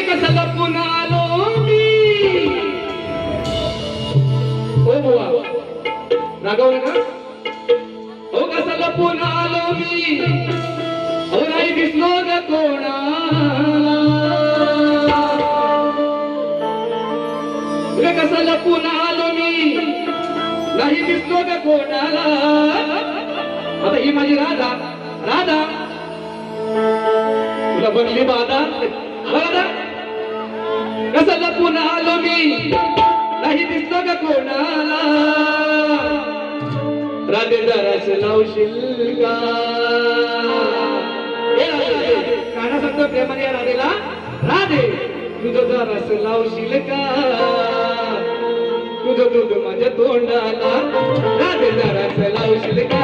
घरी कशाला आलो मी? हो बुवा. रागवलं हो कशाला पुन्हा आलो मी? हो नाही दिसलो का कोणा कशाला पुन्हा आलो मी? दिसलो का कोणाला. आता ही माझी राधा. राधा. तुला बनली बाधा. राधा. कसं लपून आलो मी? नाही दिसतो का कोणाला? राधे जरास लावशील का ए राधे, सांगतो प्रेमाने या राधेला. राधे तुझं जरास लावशील का तुझं दूध माझ्या तोंडाला. राधे जरास लावशील का